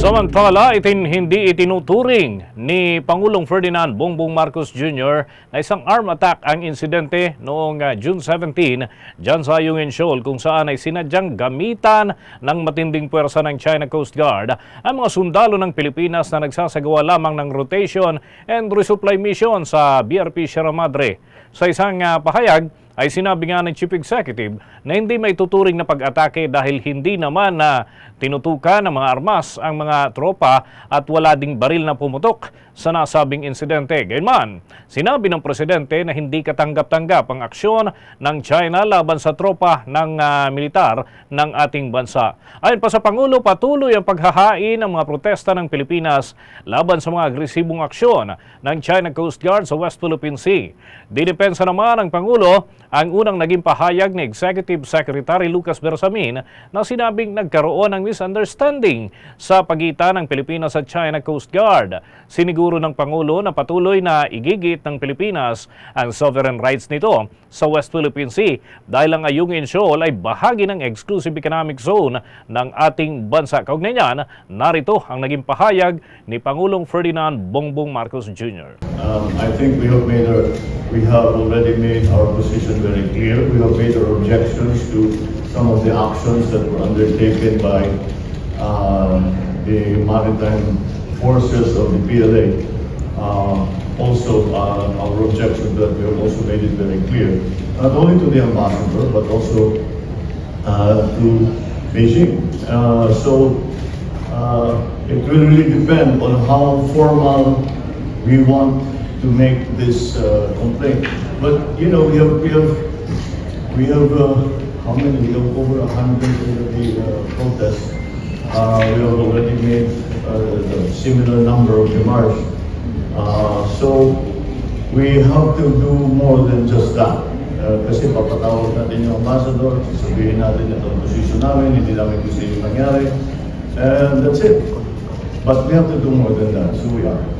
Samantala, itin hindi itinuturing ni Pangulong Ferdinand Bongbong Marcos Jr. na isang arm attack ang insidente noong ah, June 17 dyan sa Ayungin Shoal kung saan ay sinadyang gamitan ng matinding puwersa ng China Coast Guard ang mga sundalo ng Pilipinas na nagsasagawa lamang ng rotation and resupply mission sa BRP Sierra Madre. Sa isang ah, pahayag, ay sinabi nga ng Chief Executive na hindi may tuturing na pag-atake dahil hindi naman na tinutukan ng mga armas ang mga tropa at wala ding baril na pumutok sa nasabing insidente. Gayunman, sinabi ng Presidente na hindi katanggap-tanggap ang aksyon ng China laban sa tropa ng ah, militar ng ating bansa. Ayon pa sa Pangulo, patuloy ang paghahain ng mga protesta ng Pilipinas laban sa mga agresibong aksyon ng China Coast Guard sa West Philippine Sea. Didepensa naman ng Pangulo ang unang naging pahayag ni Executive Secretary Lucas Bersamin na sinabing nagkaroon ng misunderstanding sa pagitan ng Pilipinas at China Coast Guard. Siniguro ng Pangulo na patuloy na igigit ng Pilipinas ang sovereign rights nito sa West Philippine Sea dahil ang Ayungin Shoal ay bahagi ng exclusive economic zone ng ating bansa. Kaugnay niyan, narito ang naging pahayag ni Pangulong Ferdinand Bongbong Marcos Jr. Um, I think we have made our, we have already made our position very clear. We have made our objections to some of the actions that were undertaken by um, the maritime forces of the PLA. Um, also, uh, our objection that we have also made it very clear, not only to the ambassador, but also uh, to Beijing. Uh, so, uh, it will really depend on how formal we want to make this uh, complaint. But, you know, we have, we have, we have, uh, how many, we have over a hundred already uh, protests. Uh, we have already made uh, a similar number of demarches. Uh, so, we have to do more than just that. Uh, kasi papatawag natin yung ambassador, sasabihin natin ito ang posisyon namin, hindi namin gusto yung nangyari. And that's it. But we have to do more than that, so we are.